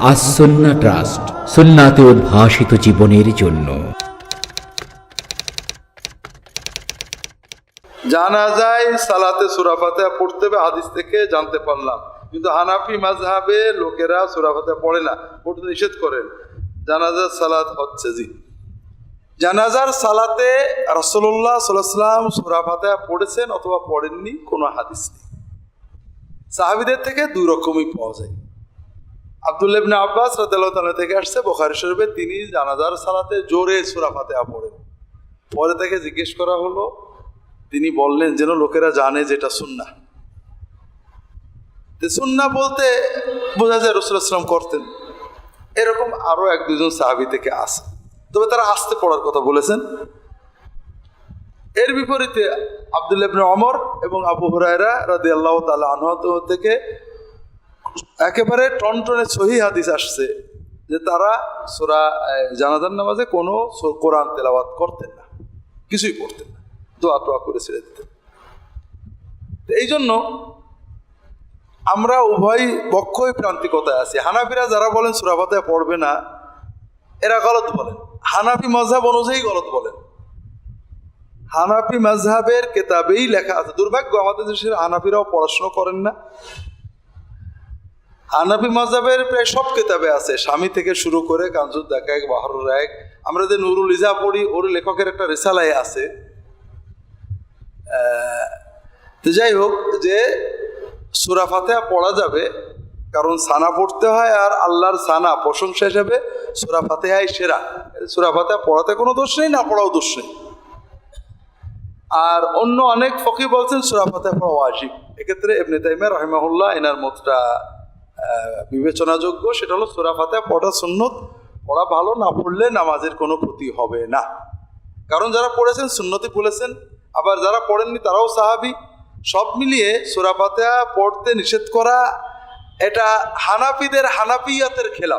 আসন্না trust, সুন্নাতে উদ্ভাসিত জীবনের জন্য। জানা যায়, সালাতে সুরা ফাতিহা পড়তে হবে, হাদিস থেকে জানতে পারলাম। কিন্তু হানাফি মাযহাবে লোকেরা সুরা ফাতিহা পড়ে না, পড়তে নিষেধ করেন। জানাজার সালাত হচ্ছে জি। জানাজার সালাতে রাসূলুল্লাহ সাল্লাম সুরা ফাতিহা পড়েছেন অথবা পড়েননি, কোনো হাদিস নেই। সাহাবিদের থেকে দুই রকমই পাওয়া যায়। আব্দুল্লাহ ইবনে আব্বাস রাদিয়াল্লাহু তাআলা থেকে আসছে, বুখারী শরীফে তিনি জানাজার সালাতে জোরে সূরা ফাতিহা পড়েন। পরে থেকে জিজ্ঞেস করা হলো, তিনি বললেন, যেন লোকেরা জানে যেটা সুন্না তো সুন্না বলতে বোঝা যায় রসুলাম করতেন। এরকম আরও এক দুজন সাহাবি থেকে আসে। তবে তারা আসতে পড়ার কথা বলেছেন। এর বিপরীতে আবদুল্লাহ ইবনে অমর এবং আবু হুরায়রা রাদি আল্লাহ তালা আনহত থেকে একেবারে টনটনে সহি হাদিস আসছে যে তারা সোরা জানাজার নামাজে কোনো কোরআন তেলাওয়াত করতেন না। কিছুই করতেন না। দোয়া টোয়া করে ছেড়ে দিতেন। এই জন্য আমরা উভয় পক্ষই প্রান্তিকতায় আছি। হানাফিরা যারা বলেন সুরাফাতে পড়বে না, এরা গলত বলেন। হানাফি মজহাব অনুযায়ী গলত বলেন। হানাফি মজহাবের কেতাবেই লেখা আছে। দুর্ভাগ্য আমাদের দেশের হানাফিরাও পড়াশোনা করেন না। হানাফি মজাবের প্রায় সব কেতাবে আছে। স্বামী থেকে শুরু করে কাঞ্জুর দেখাক বাহরুর এক। আমরা যে নুরুল ইজা পড়ি, ওর লেখকের একটা রেসালাই আছে। তো যাই হোক, যে সুরা ফাতেহা পড়া যাবে, কারণ সানা পড়তে হয় আর আল্লাহর সানা প্রশংসা হিসাবে সুরা ফাতেহাই সেরা। সুরা ফাতেহা পড়াতে কোনো দোষ নেই, না পড়াও দোষ নেই। আর অন্য অনেক ফকি বলছেন সুরা ফাতেহা পড়া ওয়াজিব। এক্ষেত্রে এমনি তাইমে রহিমাহুল্লাহ এনার মতটা বিবেচনাযোগ্য সেটা হলো সোরা ফাতেহা পড়া সুন্নত, পড়া ভালো, না পড়লে নামাজের কোনো ক্ষতি হবে না। কারণ যারা পড়েছেন সুন্নতি বলেছেন, আবার যারা পড়েননি তারাও সাহাবি। সব মিলিয়ে সোরা ফাতেহা পড়তে নিষেধ করা এটা হানাপিদের হানাপিয়াতের খেলাফ।